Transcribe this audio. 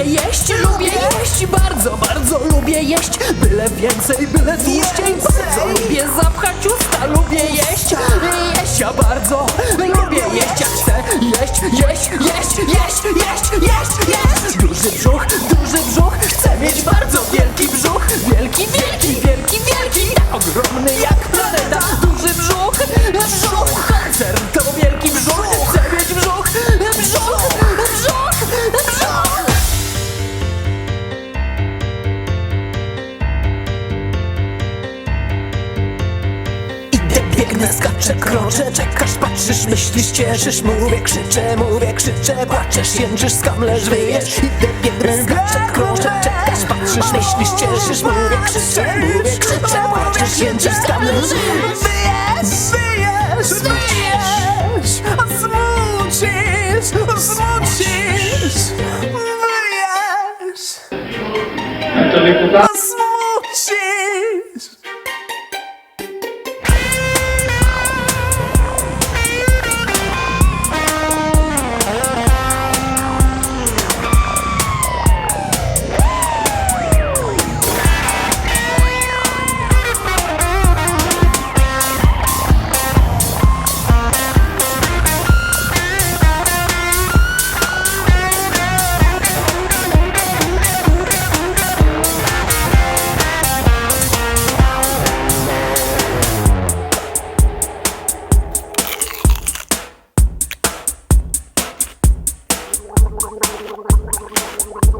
Lubię jeść, lubię jeść, bardzo, bardzo lubię jeść. Byle więcej, byle tłuściej, bardzo lubię zapchać usta Lubię jeść, jeść, ja bardzo lubię jeść Ja chcę jeść, jeść, jeść, jeść, jeść, jeść, jeść. Duży brzuch, duży brzuch, chcę mieć bardzo wielki brzuch. Wielki, wielki, wielki, wielki, ogromny jak planeta. Duży brzuch, brzuch, biegnę, skaczę, kroczę, czekasz, patrzysz, myślisz, cieszysz Mówię, krzyczę, mówię, krzyczę, płaczesz, jęczysz, skamlesz, wyjesz Idę, biegnę, skaczę, kroczę, czekasz, patrzysz, myślisz, cieszysz Mówię, krzyczę, mówię, krzyczę, płaczesz, jęczysz, skamlesz, wyjesz Wyjesz, wyjesz, smucisz, smucisz Wyjesz wykuta?